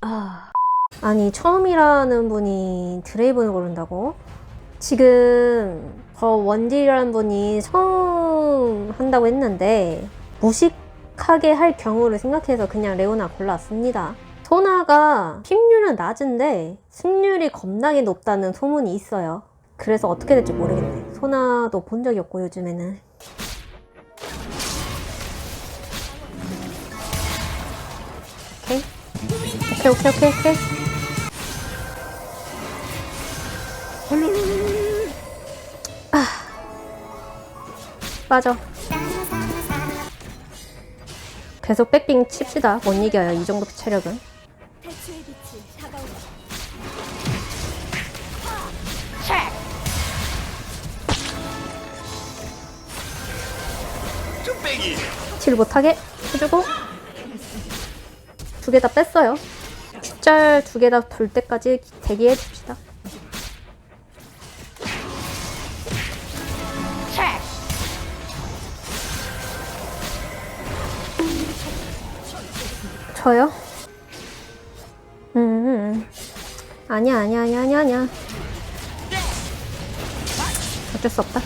아, 아니 처음이라는 분이 드레이븐을 고른다고? 지금 저 원딜이라는 분이 처음 한다고 했는데 무식하게 할 경우를 생각해서 그냥 레오나 골랐습니다. 소나가 픽률은 낮은데 승률이 겁나게 높다는 소문이 있어요. 그래서 어떻게 될지 모르겠네. 소나도 본 적이 없고 요즘에는. 오케이. 오케이 오케이 오케이 오케이. 아. 맞아. 계속 백빙 칩시다. 못 이겨요. 이 정도 체력은. 칠 못하게 해주고 두 개 다 뺐어요. 숫절 두개 다 돌 때까지 대기해 줍시다. 저요? 아니야, 아니야, 아니야, 아니야, 아니야. 어쩔 수 없다.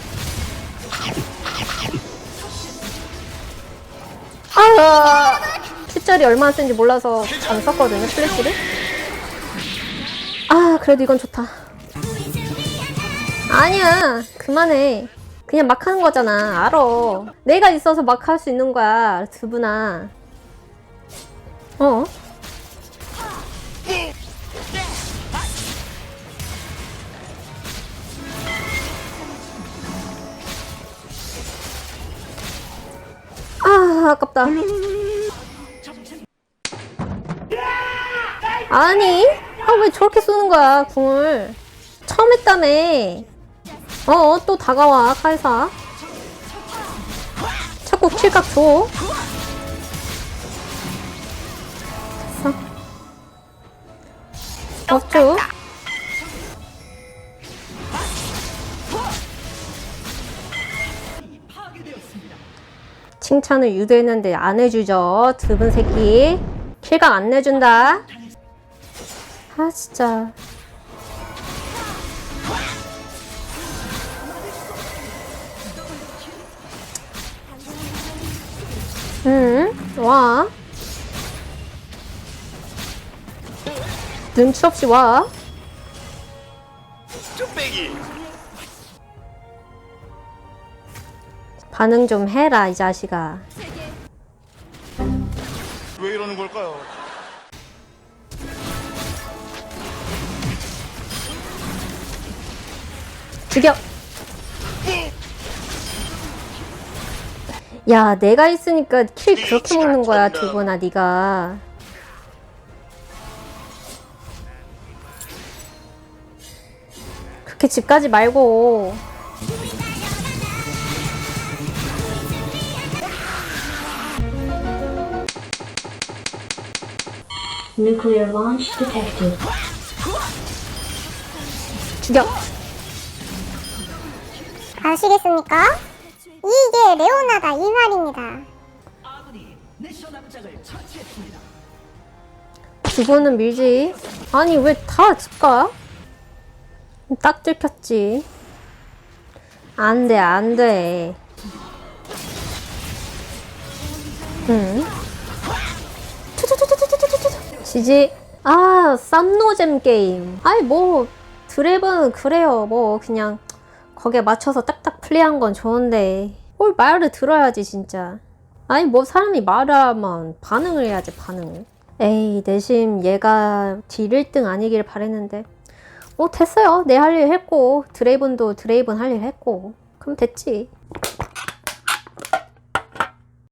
아, 숫절이 얼마나 센지 몰라서 안 썼거든요, 플래시를. 아, 그래도 이건 좋다. 아니야, 그만해. 그냥 막 하는 거잖아. 알아. 내가 있어서 막 할 수 있는 거야, 두분아. 어? 아, 아깝다. 아니? 아, 왜 저렇게 쏘는 거야, 궁을. 처음 했다며. 어, 또 다가와, 칼사. 자꾸 킬각 줘. 됐어. 없죠? 칭찬을 유도했는데 안 해주죠. 드분 새끼. 킬각 안 내준다. 아, 진짜. 응, 와. 눈치 없이 와. 반응 좀 해라, 이 자식아. 왜 이러는 걸까요? 죽여! 야, 내가 있으니까 킬 그렇게 먹는 거야, 두분아, 네가. 그렇게 집 가지 말고. Nuclear launch detected. 죽여! 아시겠습니까? 이게 레오나다 이 말입니다. 두분은 밀지. 아니, 왜 다 집 가? 딱 들켰지. 안 돼, 안 돼. 지지. 아, 쌈노잼 게임. 아이, 뭐, 드랩은 그래요. 뭐, 그냥, 거기에 맞춰서 딱딱 플레이한 건 좋은데. 뭘 말을 들어야지, 진짜. 아니, 뭐, 사람이 말을 하면 반응을 해야지, 반응을. 에이, 내심 얘가 딜 1등 아니길 바랬는데. 뭐, 됐어요. 내 할 일 했고, 드레이븐도 드레이븐 할 일 했고. 그럼 됐지.